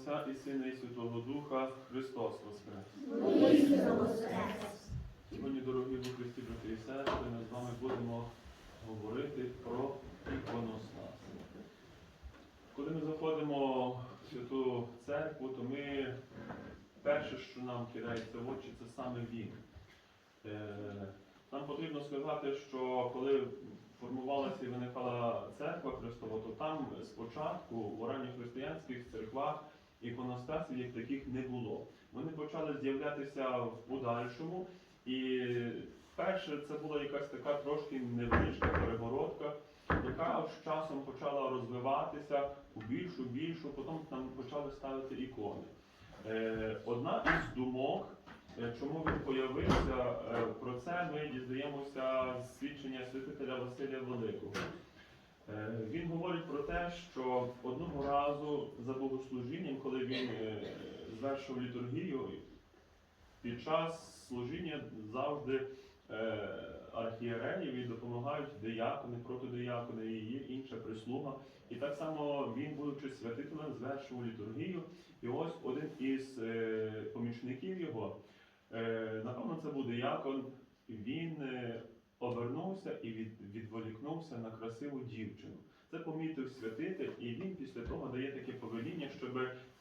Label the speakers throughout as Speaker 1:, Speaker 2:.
Speaker 1: Отця і Сина і Святого Духа Христос Воскрес. Сьогодні, дорогі в Христі, брати і сестри, ми з вами будемо говорити про іконостас. Коли ми заходимо в святу церкву, то ми перше, що нам кидається в очі, це саме він. Е, Нам потрібно сказати, що коли формувалася і виникала церква Христова, то там спочатку в ранньохристиянських церквах іконостасів як таких не було. Вони почали з'являтися в подальшому, і перше це була якась така трошки невеличка перегородка, яка з часом почала розвиватися у більшу, більшу, потім там почали ставити ікони. Е, Одна із думок, е, чому він появився, е, про це ми дізнаємося з свідчення святителя Василія Великого. Він говорить про те, що одного разу за богослужінням, коли він е, звершив літургію, під час служіння завжди е, архієреєві допомагають диякони, протодиякони і є інша прислуга. І так само він, будучи святителем, звершив літургію. І ось один із е, помічників його, напевно, це був диякон, він обернувся і відволікнувся на красиву дівчину. Це помітив святитель, і він після того дає таке повеління, щоб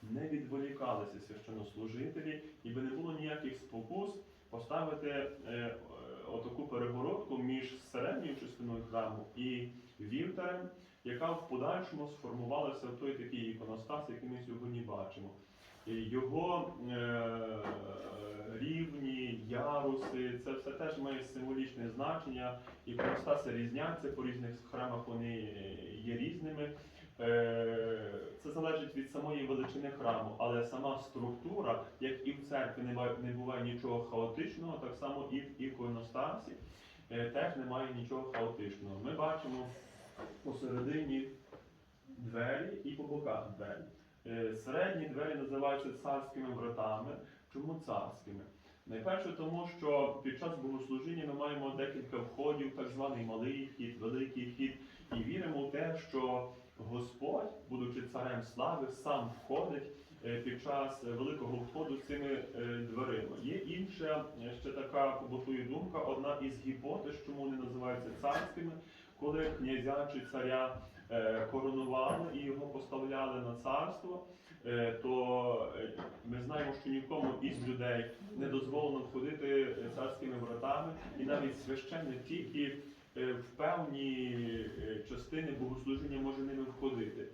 Speaker 1: не відволікалися священнослужителі, і би не було ніяких спокус поставити е, е, отаку перегородку між середньою частиною храму і вівтарем, яка в подальшому сформувалася в той такий іконостас, який ми сьогодні бачимо. Його е, рівні, яруси, це все теж має символічне значення. Іконостаси різняться по різних храмах, вони є різними. Залежить від самої величини храму, але сама структура, як і в церкві не буває, не буває нічого хаотичного, так само і в іконостасі е, теж немає нічого хаотичного. Ми бачимо посередині двері і по боках двері. Е, Середні двері називаються царськими вратами. Чому царськими? Найперше тому, що під час богослужіння ми маємо декілька входів, так званий малий вхід, великий вхід, і віримо в те, що Господь, будучи царем слави, сам входить е, під час е, великого входу цими е, дверима. Є інша ще така побутує думка, одна із гіпотез, чому вони називаються царськими, коли князя чи царя коронували і його поставляли на царство, то ми знаємо, що нікому із людей не дозволено входити царськими вратами, і навіть священник тільки в певні е, частини богослужіння може ними входити.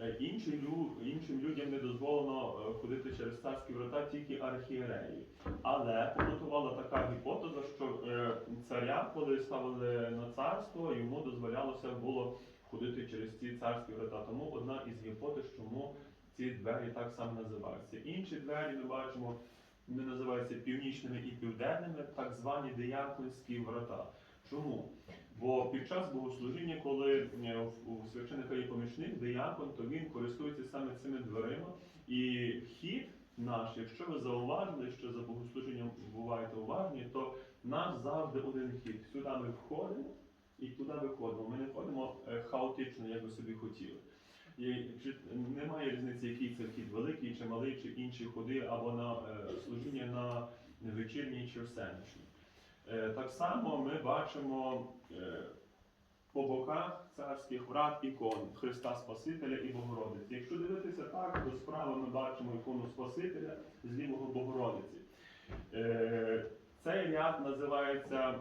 Speaker 1: Е, Інші лю- іншим людям не дозволено е, ходити через царські врата тільки архієреї. Але побутувала така гіпотеза, що е, царя, коли ставили на царство, йому дозволялося було ходити через ці царські врата. Тому одна із гіпотез, чому ці двері так само називаються. Інші двері ми бачимо, вони називаються північними і південними, так звані дияконські врата. Чому? Бо під час богослужіння, коли е, у священика є помічник, диякон, то він користується саме цими дверима. І вхід наш, якщо ви зауважили, що за богослужінням буваєте уважні, то в нас завжди один вхід. Сюди ми входимо і туди виходимо. Ми не ходимо е, хаотично, як би собі хотіли. І чи немає різниці, який це вхід великий чи малий, чи інші ходи, або на е, служіння на вечірній чи всеночній. Е, Так само ми бачимо е, по боках царських врат ікон Христа Спасителя і Богородиці. Якщо дивитися так, то справа ми бачимо ікону Спасителя з лівого Богородиці. Е, Цей ряд називається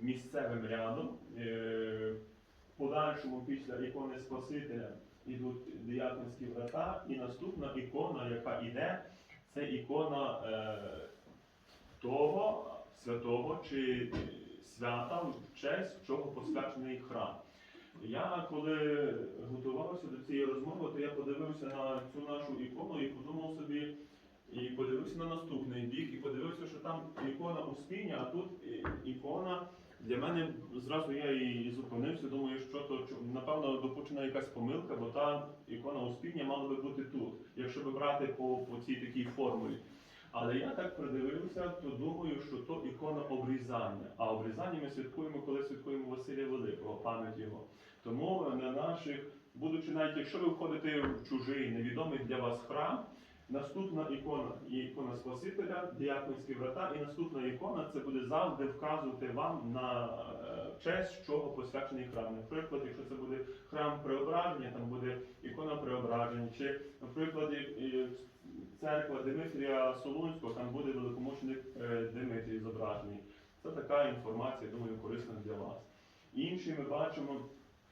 Speaker 1: місцевим рядом. В подальшому після ікони Спасителя йдуть дияконські врата, і наступна ікона, яка йде, це ікона того святого чи свята, в честь чого посвячений храм. Я коли готувався до цієї розмови, то я подивився на цю нашу ікону і подумав собі, і подивився на наступний бік, і подивився, що там ікона Успіння, а тут ікона. Для мене зразу я і зупинився, думаю, що то напевно допущена якась помилка, бо та ікона Успіння мала би бути тут, якщо би брати по, по цій такій формулі. Але я так придивився, то думаю, що то ікона обрізання. А обрізання ми святкуємо, коли святкуємо Василія Великого, пам'ять його. Тому на наших будучи навіть якщо ви входите в чужий, невідомий для вас храм, наступна ікона є ікона Спасителя, діяконські врата, і наступна ікона це буде завжди вказувати вам на е, честь, чого посвячений храм. Наприклад, якщо це буде храм преображення, там буде ікона преображення, чи, наприклад, церква Димитрія Солонського, там буде великомученик е, Димитрій зображений. Це така інформація, думаю, корисна для вас. Інший ми бачимо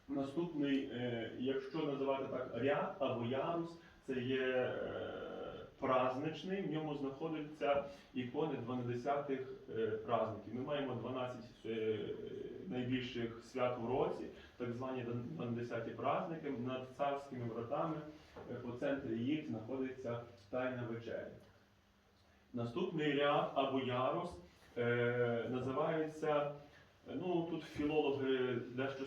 Speaker 1: наступний, е, якщо називати так ряд або ярус, це є е, праздничний, в ньому знаходяться ікони 12-х е, праздників. Ми маємо 12 е, найбільших свят у році, так звані 12 праздники. Над царськими вратами е, по центрі їх знаходиться Тайна вечеря. Наступний ряд або ярус називається, ну тут філологи дещо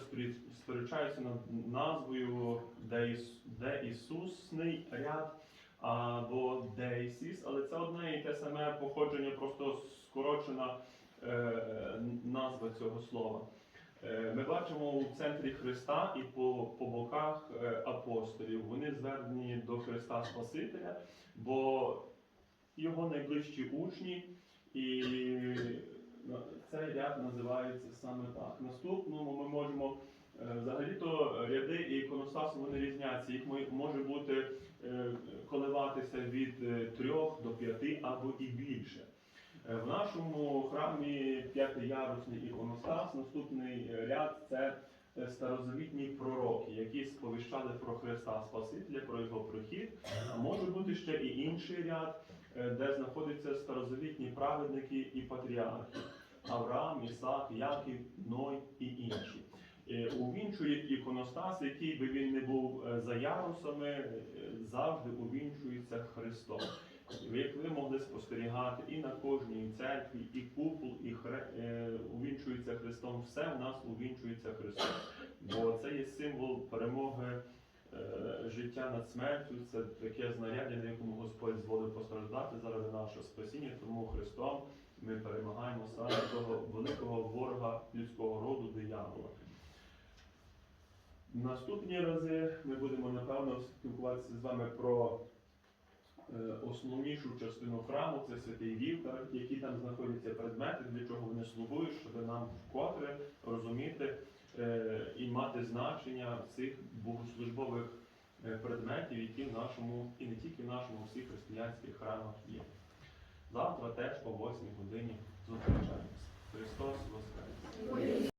Speaker 1: сперечаються над назвою Деїс, Деісусний ряд або Дейсіс, але це одне і те саме походження, просто скорочена е, назва цього слова. Е, Ми бачимо у центрі Христа і по, по боках е, апостолів. Вони звернені до Христа Спасителя, бо його найближчі учні, і цей ряд називається саме так. Наступному ми можемо е, ряди і іконостаси вони різняться. Їх може бути е, коливатися від е, трьох до п'яти або і більше. Е, В нашому храмі п'ятиярусний іконостас, наступний ряд це старозавітні пророки, які сповіщали про Христа Спасителя, про його прихід. А може бути ще і інший ряд, де знаходяться старозавітні праведники і патріархи Авраам, Ісаак, Яків, Ной і інші. Е, Увінчує іконостас, який би він не був е, за ярусами, е, завжди увінчується Христом. Як ви могли спостерігати і на кожній церкві, і купол, і хре, увінчується Христом, все в нас увінчується Христом. Бо це є символ перемоги життя над смертю, це таке знаряддя, на якому Господь зволив постраждати заради нашого спасіння, тому Христом ми перемагаємо саме того великого ворога людського роду, диявола. Наступні рази ми будемо напевно спілкуватися з вами про е, основнішу частину храму, це святий вівтар, які там знаходяться предмети, для чого вони слугують, щоб нам вкотре розуміти е, і мати значення цих богослужбових е, предметів, які в нашому, і не тільки в нашому, у всіх християнських храмах є. Завтра теж о 8 годині зустрічаємося. Христос Воскрес!